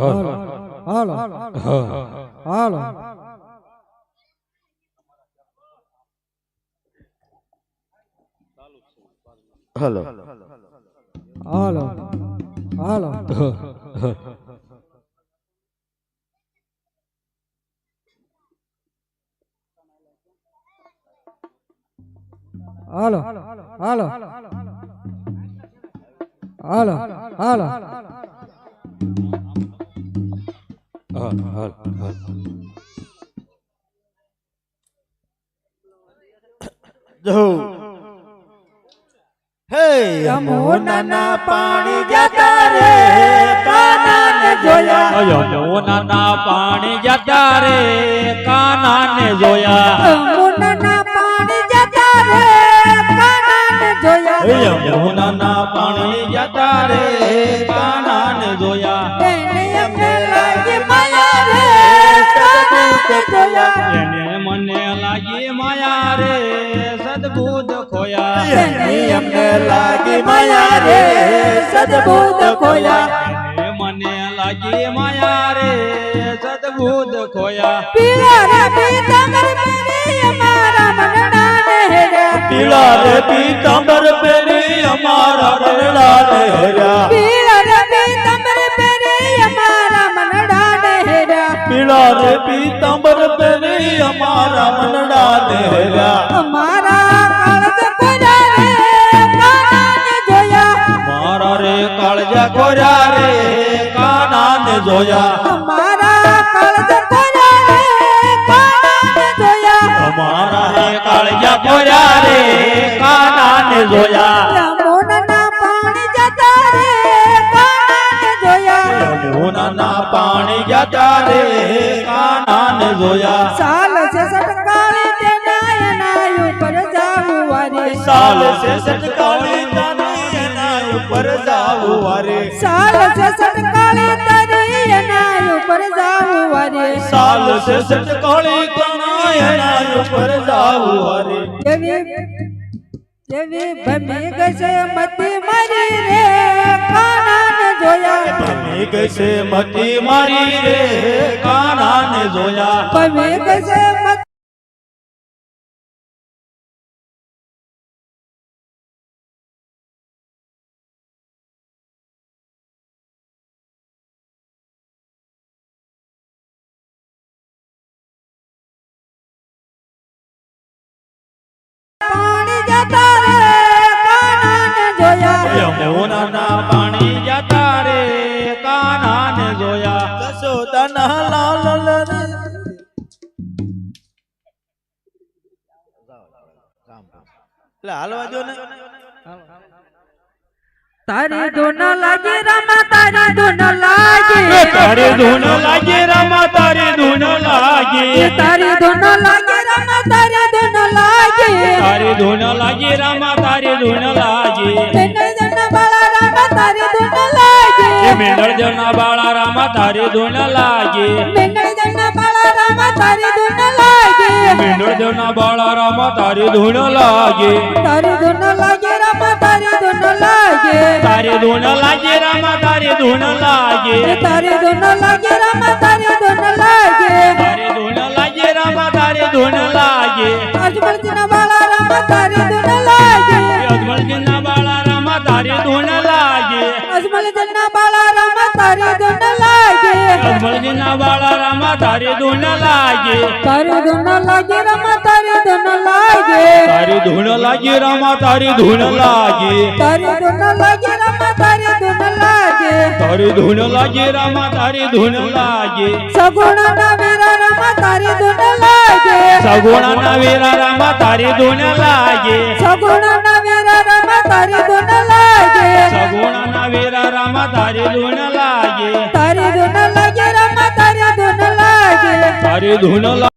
હાલ. હાલો. હાલો. હાલો. હાલો. હલો. હાલો. હાલો. યમુનાના પાણી જતા રે કાનાને જોયા. યમુનાના પાણી જતા રે કાનાને જોયા. યમુનાના પાણી જતા રે કાનાને જોયા એને એમને લાગી માયા રે સદબુદ્ધ જોયા એને મને લાગી માયા રે સદબુદ્ધ ખોયા એની અમને લાગી માયા રે સદબુદ્ધ ખોયા એને મને લાગી માયા રે સદબુદ્ધ ખોયા પીળા રે પીતાંબર પેરી અમારા મનડાને હેર્યા પીળા રે પીતાંબર પેરી અમારા મનડાને હેર્યા પીળા રે પીતાંબર પેરી અમારા મનડાને હેર્યા પીળા રે પીતાંબર પેરી અમારા મનડાને હેર્યા અમારા કાળજ કોરા રે કાનાને જોયા મારા રે કાળજા ખોર્યા રે કાનાને જોયા જોયા અમારા રે કાળજા ખોર્યા રે રે કાનાને જોયા. યમુનાના પાણી જતા રે કાનાને જોયા. સાલ છે સટકાળી તેના નાય ઉપર જાવું વારે. સાલ સે સટકાળી તાની નાય ઉપર જાવું વારે. સાલ છે સટકાળી તારી નાય ઉપર જાવું વારે. સાલ સે સટકાળી તાના એના ઉપર જાવું વારે એવી એવી ભમી ગશે મતી મારી રે કાનાને જોયા. ભમી ગશે મતી મારી રે કાનાને જોયા. ભમી ગશે એટલે હાલવા જો ને. તારી ધૂન લાગે રમા તારી ધૂન લાગે તારી ધૂન લાગે રામા તારી ધૂન લાગે. તારી ધૂન લાગે રમા તારી ધૂન લાગે. તારી ધૂન લાગે રામા તારી ધૂન લાગે. મેંગળ જના બાળા રામા તારી ધૂન લાગી એ મેંદળ જના બાળા રામા તારી ધૂન લાગે મેંગળ જના બાળા રામા તારી ધૂન લાગી મેંદળ જના બાળા રામા તારી ધૂન લાગે તારી ધૂન લાગી રમા તારી ધૂન લાગી તારી ધૂન લાગે રામા તારી ધૂન લાગે તારી ધૂન લાગી રમા તારી ધૂન લાગી તારી ધૂન લાગે રામા તારી ધૂન લાગે આજમલજીના બાળા રામા તારી ધૂન લાગી અજમલજીના બાળા રામા તારી ધૂન લાગે અજમલજીના બાળા રામા તારી ધૂન લાગી અજમલજીના બાળા રામા તારી ધૂન લાગે તારી ધૂન લાગી રમા તારી ધૂન લાગી તારી ધૂન લાગે રામા તારી ધૂન લાગે તારી ધૂન લાગી રમા તારી ધૂન લાગી તારી ધૂન લાગે રામા તારી ધૂન લાગે સગુણના વીરા રમા તારી ધૂન લાગી સગુણાના વીરા રામા તારી ધૂન લાગે સગુણના વીરા રમા તારી રામા તારી ધૂન લાગે. તારી ધૂન લાગે રમા તારી ધૂન લાગે. તારી ધૂન લાગે